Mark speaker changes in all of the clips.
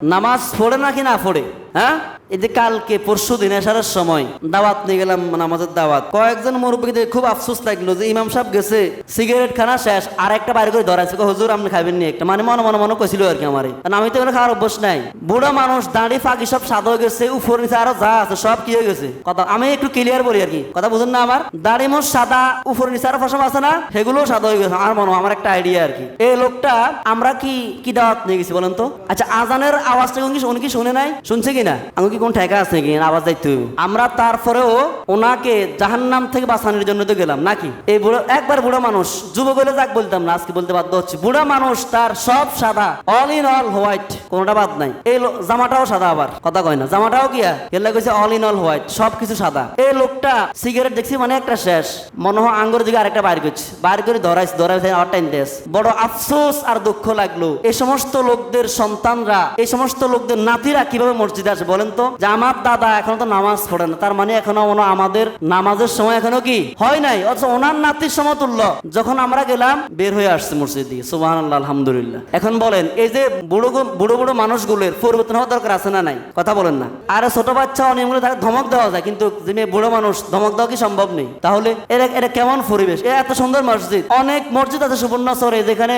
Speaker 1: নামাজ পড়ে নাকি না পড়ে? হ্যাঁ? এই যে কালকে, পরশু দিন এসারের সময় দাওয়াত নিয়ে গেলাম নামাজের দাওয়াত। কয়েকজন মুরব্বীদের খুব আফসোস লাগল যে ইমাম সাহেব গেছে, সিগারেট খানা শেষ, আর একটা বাইরে করে ধরাইছে। হুজুর, আপনি খাবেন নি একটা? মানে মনে মনে মনে কইছিল আর কি আমারে। আমি তো এগুলো খাওয়ার অভ্যাস নাই। বুড়া মানুষ, দাঁড়ি ফাঁকি সব সাদা হয়ে গেছে, উপর নিচে আরও যা আছে সব কি হয়ে গেছে? কথা আমি একটু ক্লিয়ার বলি আর কি। কথা বুঝুন না আমার? দাড়ি মোট সাদা, উপর নিচে আরও ফসম আছে না? সেগুলো সাদা হয়ে গেছে। আমার মনে আমার একটা আইডিয়া আর কি। এই লোকটা, আমরা কি কি দাওয়াত নিয়ে গেছি বলেন তো? আচ্ছা আজানের আওয়াজটা কি উনি কি শুনে নাই? শুনছে কি না আমি কি কোন ঠেকা আছে নাকি? আওয়াজ যাইতে। আমরা তারপরেও ওনাকে জাহান্নাম থেকে বাঁচানোর জন্য তো গেলাম, নাকি? এই বুড়ো, একবার বুড়ো মানুষ যুবক হলে যাক বলতাম না, আজকে বলতে বাধ্য হচ্ছে। বুড়া মানুষ, তার সব সাদা অল ইন অল হোয়াইট কোনটা বাদ নাই। এই জামাটাও সাদা আবার, কথা কয় না। জামাটাও কিয়া? এলা কইছে অল ইন অল হোয়াইট সব কিছু সাদা। এই লোকটা সিগারেট দেখছি মানে একটা শেষ। মনে হয় আঙ্গুর দিকে আরেকটা বাইর করছে। বাইর করে ধরাইছে ধরাইছে, আর টাইম দেশ। বড় আফসোস আর দুঃখ লাগল। এই সমস্ত লোকদের সন্তানরা, এই সমস্ত লোকদের নাতিরা কীভাবে মসজিদে আসে বলেন তো? যে আমার দাদা এখনও তো নামাজ পড়ে না। তার মানে এখনও আমাদের নামাজের সময় এখনও কি? হয় নাই। অথচ ওনার নাতির সমতুল্য। যখন আমরা গেলাম, বের হয়ে আসছে মসজিদ দিয়ে সুবাহ আলহামদুলিল্লাহ। এখন বলেন, এই যে বুড়ো বুড়ো বুড়ো মানুষগুলোর পরিবর্তন হওয়ার দরকার আছে না নাই? কথা বলেন না। আর ছোট বাচ্চা অনিয়মগুলো তাকে ধমক দেওয়া যায়, কিন্তু যিনি বুড়ো মানুষ, ধমক দেওয়া কি সম্ভব নেই? তাহলে এটা এটা কেমন পরিবেশ? এ এত সুন্দর মসজিদ। অনেক মসজিদ আছে সুবর্ণচরে যেখানে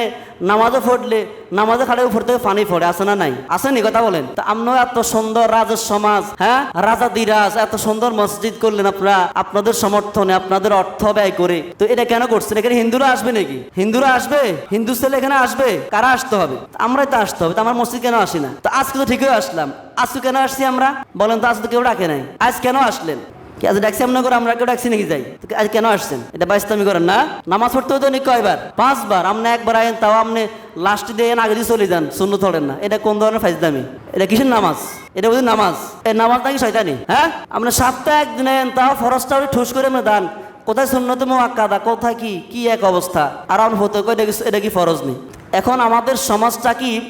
Speaker 1: নামাজে পড়লে নামাজে খাড়ে উপর থেকে পানি পড়ে, আছে না নাই? আসেনি কথা বলেন? তা আমরাও এত সুন্দর রাজের সমাজ হ্যাঁ? রাজা দিরাজ, এত সুন্দর মসজিদ করলেন আপনারা, আপনাদের সমর্থনে, আপনাদের অর্থ ব্যয় করে। তো এটা কেন করছেন? এখানে হিন্দুরা আসবে নাকি? হিন্দুরা আসবে? হিন্দু ছেলে এখানে আসবে? কারা আসতে হবে? আমরাই তো আসতে হবে, তো আমার মসজিদ কেন আসি না? তো আজকে তো ঠিকই আসলাম। আজকে কেন আসছি আমরা? বলেন তো আজকে কেউ ডাকে নাই। আজ কেন আসলেন? কি আজ ডাকছি আপনার করে আমরা কেউ ডাকছি নাকি যাই? আজ কেন আসছেন? এটা বাইস্তামি করেন না। নামাজ পড়তে হতো নি কয়বার? পাঁচবার। আপনি একবার আয়েন, তাও আপনি লাস্ট দিয়ে আগে দিয়ে চলে যান শূন্য ধরেন না। এটা কোন ধরনের ফাইজদামি এটা কিসের নামাজ? এটা বুঝি নামাজ। এই নামাজ নাকি শয়তানি? হ্যাঁ? আপনি সপ্তাহে একদিন আয়েন, তাও ফরসটা ঠুস করে আপনি দান। কোথায় সুন্নত মোয়াক্কাদা কোথায় কি? কি এক অবস্থা? আর আপনি হতে এটা কি- এটা কি ফরজ নেই এখন আমাদের সমাজটা কি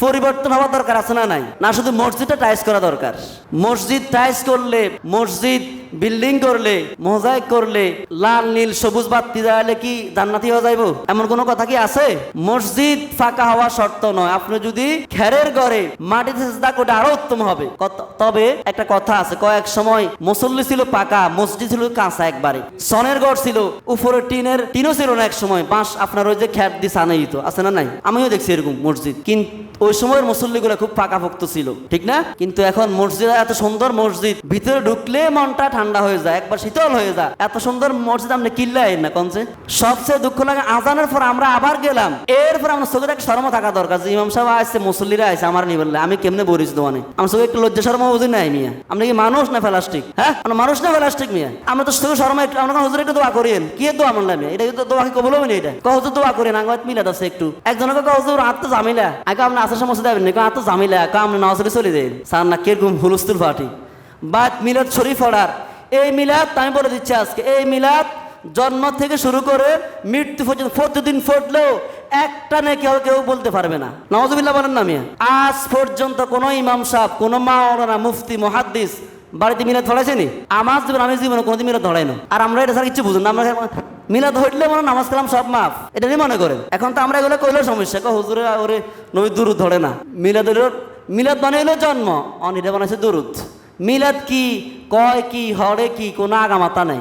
Speaker 1: পরিবর্তন হওয়া দরকার আছে না নাই? না, শুধু মসজিদটা টাইস করা দরকার। মসজিদ টাইস করলে মসজিদ বিল্ডিং করলে, মোজাইক করলে, লাল, নীল, সবুজ বাতি জ্বালালে কি জান্নাতি হয়ে যাইব? এমন কোনো কথা কি আছে? মসজিদ ফাঁকা হওয়া শর্ত নয়। আপনি যদি খেরের ঘরে মাটিতে সেজদা করলে আরও উত্তম হবে। তবে একটা কথা আছে, কয়েক সময় মুসল্লি ছিল পাকা, মসজিদ ছিল কাঁচা একবারে। সনের ঘর ছিল, উপরে টিনের টিনও ছিল না এক সময়। বাঁশ আপনার ওই যে খ্যাট দিয়ে সানে দিত। আছে না নাই? আমিও দেখছি এরকম মসজিদ। কিন্তু ওই সময়ের মুসল্লিগুলো খুব পাকাপোক্ত ছিল। ঠিক না? কিন্তু এখন মসজিদ এত সুন্দর মসজিদ, ভিতরে ঢুকলে মনটা ঠান্ডা হয়ে যায়, একবার শীতল হয়ে যায়। এত সুন্দর মসজিদ আপনি কিল্লাই না, কনসে? সবচেয়ে দুঃখ লাগে আজানের পর আমরা আবার গেলাম। এরপর আমরা চোখে একটা শর্ম থাকা দরকার, যে ইমাম সাহেব আসছে মুসল্লিরা আসছে আমার নিয়ে বললে, আমি কেমনে বলিস দোয়ানে? আমার চোখে একটু লজ্জা শর্মা বুঝি নাই মিয়া। আপনি কি মানুষ না প্লাস্টিক? হ্যাঁ? মানুষ না প্লাস্টিক মিয়া? আমরা তো চোখে শর্মা একটু আমরা হুজুর একটু দোয়া করেন কি দোয়া মানলাম মিয়া? এটা তো দোয়া কি কবল হবে না এটা? কহ হুজুর দোয়া করেন আঙ্গাত মিলা আছে একটু। একজনকে কহ হুজুর তো জামিলা আগে আপনি আসার সমস্যা দেবেন না তো জামিলা কা আপনি নজরে চলে দেন সার না, কীরকম হুলস্থুল ফাটি বাদ মিলাদ শরীফ অর্ডার এই মিলাদ আমি বলে দিচ্ছি আজকে, এই মিলাদ জন্ম থেকে শুরু করে মৃত্যু পর্যন্ত, প্রতিদিন ফুটলেও একটা নে কেউ কেউ বলতে পারবে না। নওয়াজবিল্লাহ বলেন না আজ পর্যন্ত কোনো ইমাম সাহেব, কোনো মাওলানা, মুফতি, মহাদ্দিস বাড়িতে মিলাদ ধরাইছেনি? আমার জীবন, আমি জীবনে কোনোদিন মিলাদ ধরাই না আর আমরা এটা ছাড়া কিছু বুঝুন না। আমরা মিলাদ ধরলে মনে নামাজ কালাম সব মাফ। এটা নিয়ে মনে করেন। এখন তো আমরা এগুলো কইলেও সমস্যা। কো হুজুরে, ওরে নবী দুরুদ ধরে না। মিলাদ মিলাদ হইল জন্ম। অনিটা বানাইছে দুরুদ। মিলাদ কি? কয় কি, হরে কি, কোনো আগামাতা নাই।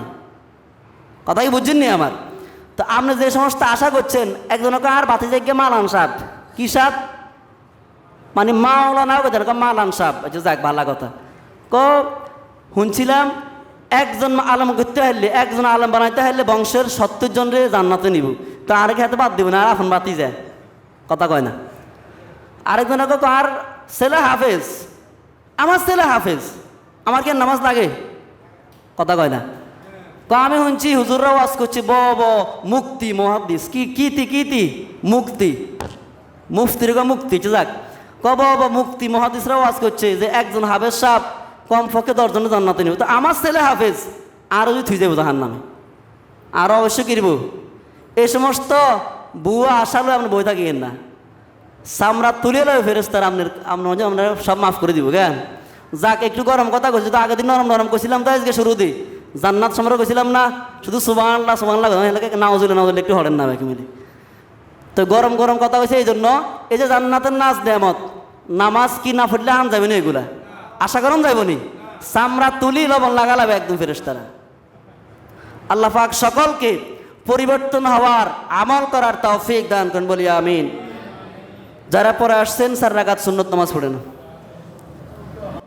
Speaker 1: কথা কি বুঝছেন নি আমার? তো আপনি যে সমস্ত আশা করছেন, একজনকে আর বাতি যাইকে মালান সাপ কি সাপ মানে মাওলানাও কথা না মালান সাপ আচ্ছা যাক, ভালো কথা। ক শুনছিলাম একজন আলম করতে হারলে একজন আলম বানাইতে হারলে বংশের সত্তর জনরে জান্নাতে নিব। তো আরেক হাতে বাদ দিব না, আর এখন বাতি যায়। কথা কয় না। আরেকজনকে আর ছেলে হাফেজ, আমার ছেলে হাফেজ। আমার কি নামাজ লাগে? কথা কয় না। তো আমি শুনছি হুজুররা ওয়াজ করছি, ব ব, মুক্তি, মহাদিস। কি, কিতি কিতি? মুক্তি। মুফতির ক মুক্তি যাক ক, ব ব, মুক্তি, মহাদিসরা ওয়াজ করছে যে একজন হাফেজ সাপ কম পক্ষে দশজনের জান্নাতে নিব। তো আমার ছেলে হাফেজ আরও যদি থুই যাব জাহান নামে আরও অবশ্যই কিনব এই সমস্ত বুয়া আসালো আপনি বই থাকিয়েন না। সামরা তুলে লয় ফেরেস্তার আপনার আপনার সব মাফ করে দিব, কেন? যাক, একটু গরম কথা কইছি তো, আগের দিন নরম নরম কইছিলাম তো, আজকে শুরু দিই জান্নাত সমর কইছিলাম না, শুধু সুবানলা নাও নাওজুল নাও একটু হরেন না বাকি তো গরম গরম কথা কইছে এই জন্য এই যে জান্নাতের নাচ নেমত নামাজ কি না ফুটলে আন যাবে না এগুলা? আশা করম যাইব নি। চামড়া, তুলি, লবণ লাগালাবে একদম ফেরেস তারা আল্লাহ পাক সকলকে পরিবর্তন হওয়ার আমল করার তৌফিক দান করেন, বলি আমিন। যারা পরে আসছেন, স্যার রাগাত সুন্নত নামাজ পড়েন